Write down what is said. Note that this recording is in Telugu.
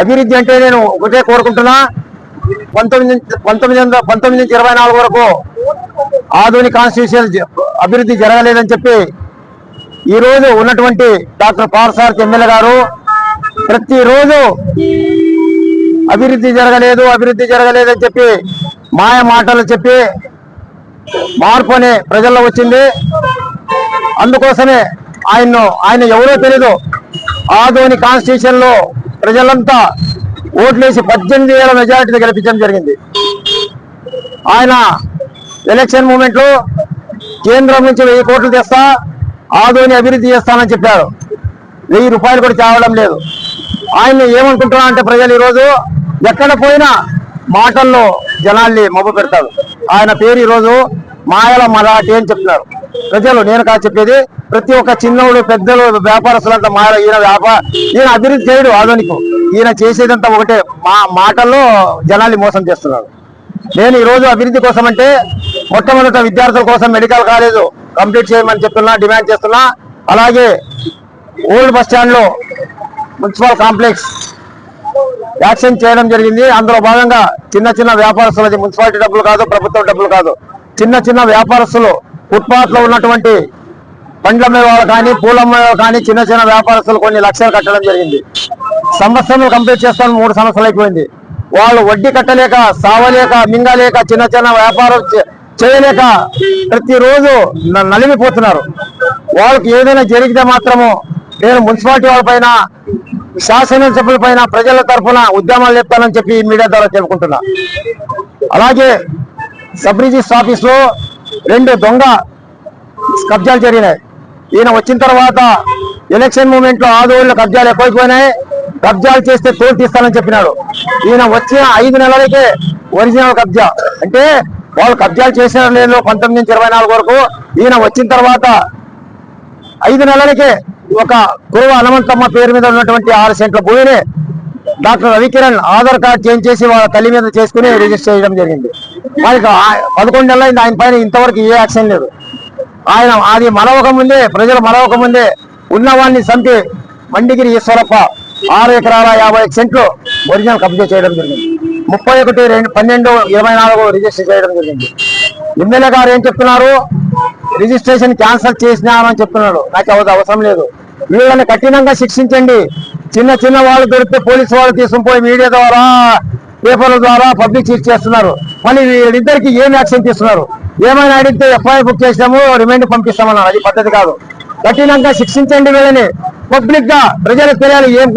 అభివృద్ధి అంటే నేను ఒకటే కోరుకుంటున్నా. పంతొమ్మిది పంతొమ్మిది వందల పంతొమ్మిది నుంచి ఇరవై నాలుగు వరకు ఆధునిక కాన్స్టిట్యూషన్ అభివృద్ధి జరగలేదని చెప్పి ఈ రోజు ఉన్నటువంటి డాక్టర్ పారసారథి ఎమ్మెల్యే గారు ప్రతిరోజు అభివృద్ధి జరగలేదు అభివృద్ధి జరగలేదని చెప్పి మాయ మాటలు చెప్పి మార్పు అనే ప్రజల్లో వచ్చింది. అందుకోసమే ఆయన్ను ఆయన ఎవరో తెలీదు. ఆధునిక కాన్స్టిట్యూషన్లో ప్రజలంతా ఓట్లేసి పద్దెనిమిది వేల మెజారిటీతో గెలిపించడం జరిగింది. ఆయన ఎలక్షన్ మూమెంట్లో కేంద్రం నుంచి వెయ్యి కోట్లు తెస్తా ఆదోని అభివృద్ధి చేస్తానని చెప్పారు. వెయ్యి రూపాయలు కూడా తేవడం లేదు. ఆయన్ని ఏమనుకుంటున్నా అంటే ప్రజలు ఈరోజు ఎక్కడ పోయినా మాటల్లో జనాల్ని మబ్బు పెడతారు. ఆయన పేరు ఈరోజు మాయల మరాఠీ అని చెప్తున్నారు. ప్రజలు నేను కాదు చెప్పేది ప్రతి ఒక్క చిన్నోడు పెద్దలు వ్యాపారస్తులంతా మాయల ఈయన వ్యాపార ఈయన అభివృద్ధి చేయడు ఆధునికు. ఈయన చేసేదంతా ఒకటే. మా మాటల్లో జనాల్ని మోసం చేస్తున్నారు. నేను ఈరోజు అభివృద్ధి కోసం అంటే మొట్టమొదట విద్యార్థుల కోసం మెడికల్ కాలేజ్ కంప్లీట్ చేయమని చెప్తున్నా డిమాండ్ చేస్తున్నా. అలాగే ఓల్డ్ బస్ స్టాండ్లో మున్సిపల్ కాంప్లెక్స్ యాక్షన్ చేయడం జరిగింది. అందులో భాగంగా చిన్న చిన్న వ్యాపారస్తులది మున్సిపాలిటీ డబ్బులు కాదు ప్రభుత్వం డబ్బులు కాదు. చిన్న చిన్న వ్యాపారస్తులు ఫుట్పాత్లో ఉన్నటువంటి పండ్ల మీద కానీ పూల మీద కానీ చిన్న చిన్న వ్యాపారస్తులు కొన్ని లక్షలు కట్టడం జరిగింది. సంవత్సరం కంప్లీట్ చేస్తాను మూడు సంవత్సరాలు అయిపోయింది. వాళ్ళు వడ్డీ కట్టలేక సావలేక మింగలేక చిన్న చిన్న వ్యాపారం చే- చేయలేక ప్రతిరోజు న- నలిగిపోతున్నారు. వాళ్ళకి ఏదైనా జరిగితే మాత్రము నేను మున్సిపాలిటీ వాళ్ళ పైన శాసనసభ్యుల పైన ప్రజల తరఫున ఉద్యమాలు చెప్తానని చెప్పి మీడియా ద్వారా చెప్పుకుంటున్నా. అలాగే సబ్ రిజిస్టర్ ఆఫీస్లో రెండు దొంగ కబ్జాలు జరిగినాయి. ఈయన వచ్చిన తర్వాత ఎలక్షన్ మూమెంట్లో ఆదోళ్ళు కబ్జాలు ఎక్కువైపోయినాయి. కబ్జాలు చేస్తే తోలు తీస్తానని చెప్పినాడు. ఈయన వచ్చిన ఐదు నెలలకే ఒరిజినల్ కబ్జా. అంటే వాళ్ళు కబ్జాలు చేసిన లేదు పంతొమ్మిది నుంచి ఇరవై నాలుగు వరకు. ఈయన వచ్చిన తర్వాత ఐదు నెలలకే ఒక కురువ హనుమంతమ్మ పేరు మీద ఉన్నటువంటి ఆరు సెంట్ల భూమిని doctor Ravikiran Aadhaar card change చేసి వాళ్ళ తల్లి మీద చేసుకుని రిజిస్టర్ చేయడం జరిగింది. వాళ్ళకి ఆ- పదకొండు నెలలు ఆయన పైన ఇంతవరకు ఏ యాక్షన్ లేదు. ఆయన అది మరొక ముందే ప్రజలు మరొక ముందే ఉన్నవాడిని చంపి మండిగిరి ఈశ్వరప్ప ఆరు ఎకరాల యాభై సెంట్లు ఒరిజినల్ కబ్జా చేయడం జరిగింది. ముప్పై ఒకటి రెండు పన్నెండు ఇరవై నాలుగు రిజిస్టర్ చేయడం జరిగింది. ఎమ్మెల్యే గారు ఏం చెప్తున్నారు? రిజిస్ట్రేషన్ క్యాన్సిల్ చేసినామని చెప్తున్నాడు నాకు అవసరం లేదు. వీళ్ళని కఠినంగా శిక్షించండి. చిన్న చిన్న వాళ్ళు దొరికితే పోలీసు వాళ్ళు తీసుకుపోయి మీడియా ద్వారా పేపర్ల ద్వారా పబ్లిక్ చేస్తున్నారు. మళ్ళీ వీళ్ళిద్దరికి ఏం యాక్షన్ తీస్తున్నారు ఏమైనా అడిగితే ఎఫ్ఐఆర్ బుక్ చేసాము రిమైండ్ పంపిస్తామన్నారు. అది పద్ధతి కాదు. కఠినంగా శిక్షించండి వీళ్ళని. పబ్లిక్గా ప్రజలకు తెలియాలి ఏం